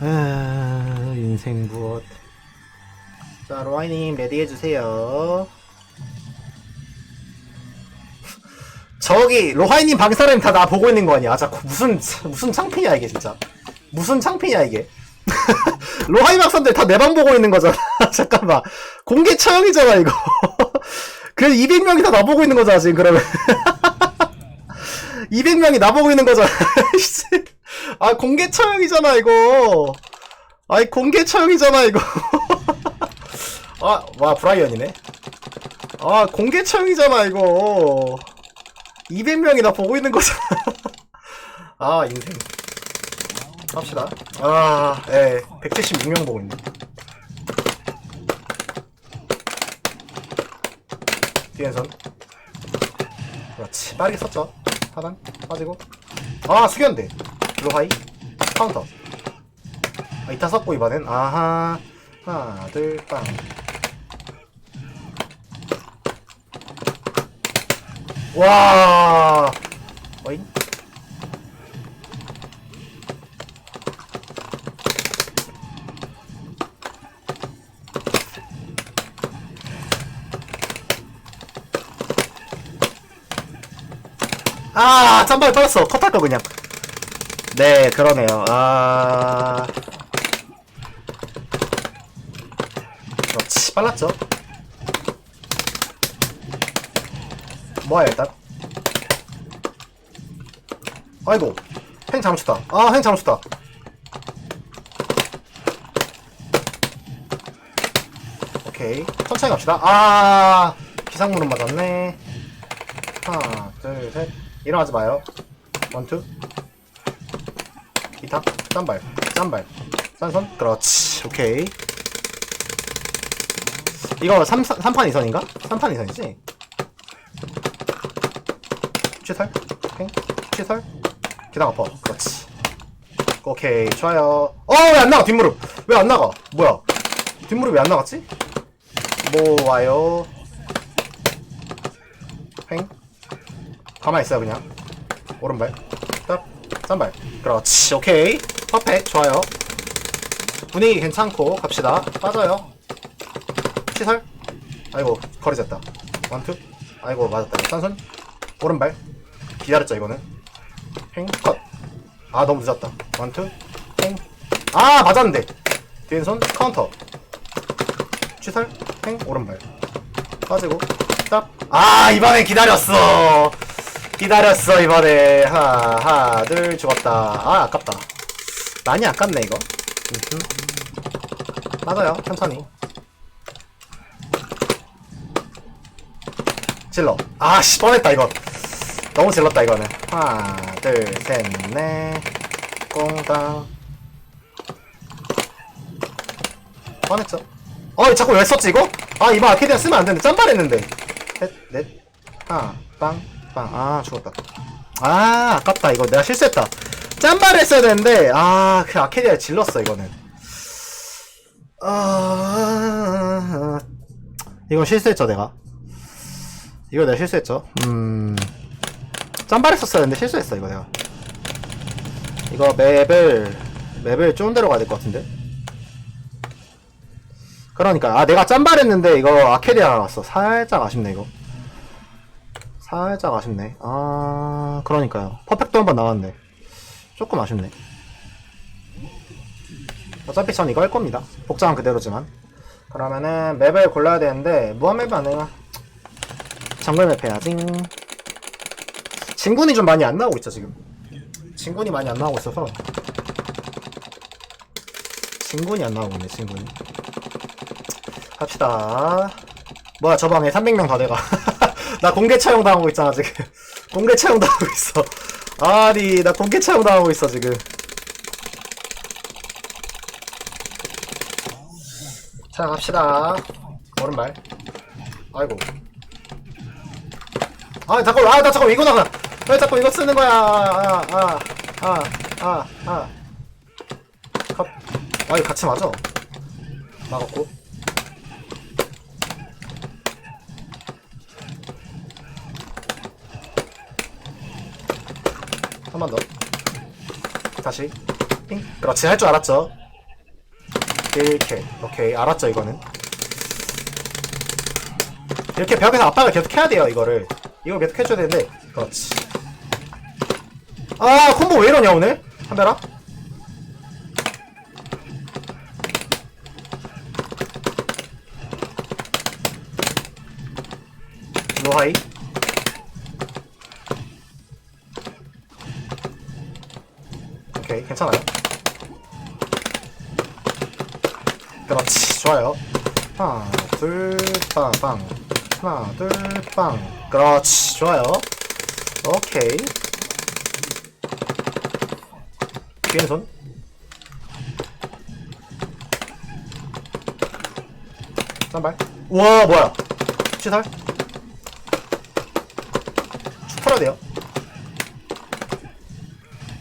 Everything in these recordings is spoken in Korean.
아, 인생 무엇. 자, 로아이님 레디 해주세요. 저기 로하이님 방 사람이 다 나 보고 있는 거 아니야? 아, 자, 무슨 무슨 창피냐 이게 진짜. 무슨 창피냐 이게. 로하이 박사들 다 내 방 보고 있는 거잖아. 잠깐만. 공개 처형이잖아 이거. 그 200명이 다 나 보고 있는 거잖아 지금 그러면. 200명이 나 보고 있는 거잖아. 씨. 아 공개 처형이잖아 이거. 아이 공개 처형이잖아 이거. 아와 브라이언이네. 아 공개 처형이잖아 이거. 200명이 나 보고 있는 거잖아. 아 인생. 합시다. 아, 예, 176명 보고 있네. 뒤엔선. 그렇지. 빠르게 썼죠. 하단 빠지고. 아, 숙연대. 로하이. 카운터. 아, 이타 썼고, 이번엔. 아하. 하나, 둘, 빵. 와. 어잉? 아, 짬발 떨었어. 컷할 거 그냥. 네, 그러네요. 아. 그렇지, 빨랐죠. 뭐야, 일단. 아이고, 행 잘못쳤다. 아, 행 잘못쳤다. 오케이. 천천히 갑시다. 아, 기상문은 맞았네. 하나, 둘, 셋. 일어나지 마요. 원 투. 기타. 짠발. 짠발. 짠선. 그렇지. 오케이. 이거 3, 3판 2선인가? 3판 2선이지? 취설. 오케이. 취설. 기타 아파. 그렇지. 오케이. 좋아요. 어, 왜 안 나가? 뒷무릎. 왜 안 나가? 뭐야? 뒷무릎 왜 안 나갔지? 뭐 와요? 팽. 가만히 있어요 그냥 오른발 딱 짠발. 그렇지 오케이. 퍼펙 좋아요. 분위기 괜찮고 갑시다. 빠져요. 시설? 아이고 거리 졌다. 원투. 아이고 맞았다. 짠손? 오른발. 기다렸죠 이거는. 팽컷아 너무 늦었다. 원투. 팽아 맞았는데. 뒤엔손 카운터. 시설? 팽 오른발. 빠지고. 딱 아 이번엔 기다렸어 기다렸어 이번에. 하나 하나 둘 죽었다. 아 아깝다. 많이 아깝네 이거. 맞아요 천천히. 질러. 아씨 뻔했다 이거. 너무 질렀다 이거는. 하나 둘셋넷. 꽁땅 뻔했죠. 어 자꾸 왜 썼지 이거? 아 이번 아케디아 쓰면 안되는데. 짠발 했는데. 셋넷. 하나 빵 빵. 아 죽었다. 아 아깝다 이거. 내가 실수했다. 짠발 했어야 되는데 아 그 아케디아 질렀어 이거는. 아 이건 실수했죠 내가? 이거 내가 실수했죠? 음. 짠발 했었어야 되는데 실수했어 이거 내가. 이거 맵을 맵을 좀 데로 가야 될 것 같은데? 그러니까. 아 내가 짠발 했는데 이거 아케디아 나왔어. 살짝 아쉽네 이거 살짝 아쉽네. 아 그러니까요. 퍼펙트 한 번 나왔네. 조금 아쉽네. 어차피 전 이거 할 겁니다. 복장은 그대로지만. 그러면은 맵을 골라야 되는데 무한 맵이 안 해요 정글 맵 해야지. 진군이 좀 많이 안 나오고 있죠 지금. 진군이 많이 안 나오고 있어서. 진군이 안 나오고 있네 진군이. 갑시다. 뭐야, 저 방에 300명 다 돼가. 나 공개 차용 당하고 있잖아, 지금. 공개 차용 당하고 있어. 아니, 나 공개 차용 당하고 있어, 지금. 자, 갑시다. 오른발. 아이고. 아, 잠깐, 아, 나 잠깐 이거 나가. 왜 자꾸 이거 쓰는 거야. 아, 아, 아, 아, 아. 컵. 아, 이거 같이 맞아. 막았고. 한 번 더. 다시. 핑. 그렇지, 할 줄 알았죠. 이렇게 오케이 알았죠 이거는 이렇게 벽에서 압박을 계속 해야 돼요 이거를 이거 계속 해줘야 되는데 그렇지 아 콤보 왜 이러냐 오늘 한별아 로하이 오케이 괜찮아요. 그렇지 좋아요. 하나 둘 빵 빵. 하나 둘 빵. 그렇지 좋아요. 오케이. 뒤에는 손. 쌈발. 우와 뭐야? 쭉 풀어야 돼요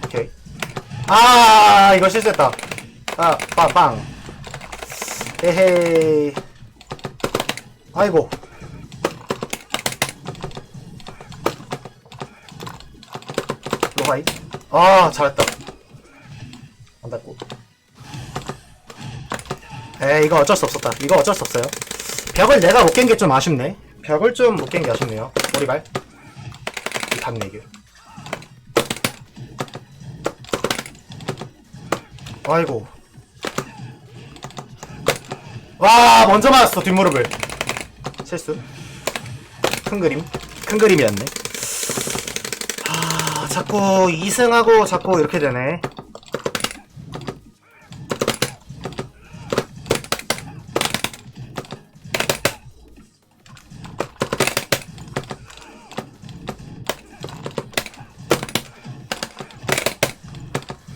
오케이 아 이거 실수했다. 아 빵빵. 에헤이. 아이고. 로하이? 아 잘했다. 안 닿고. 에이 이거 어쩔 수 없었다. 이거 어쩔 수 없어요. 벽을 내가 못 깬 게 좀 아쉽네. 벽을 좀 못 깬 게 아쉽네요. 오리발. 이 단내기 아이고. 와 먼저 맞았어 뒷무릎을. 실수. 큰 그림. 큰 그림이었네. 아 자꾸 2승하고 자꾸 이렇게 되네.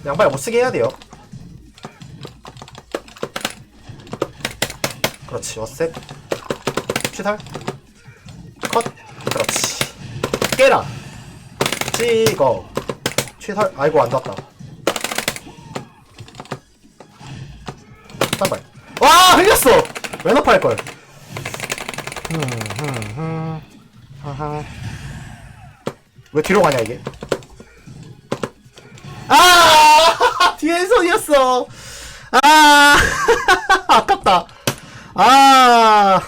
양발 못쓰게 해야 돼요 그렇지. 어셋. 취살 컷. 그렇지. 깨라. 찍어. 취살 아이고 안 닿았다. 딴발. 와 흘렸어! 왜 너파 할걸? 왜 뒤로 가냐 이게? 아! 뒤에 손이었어. 아! 아깝다 아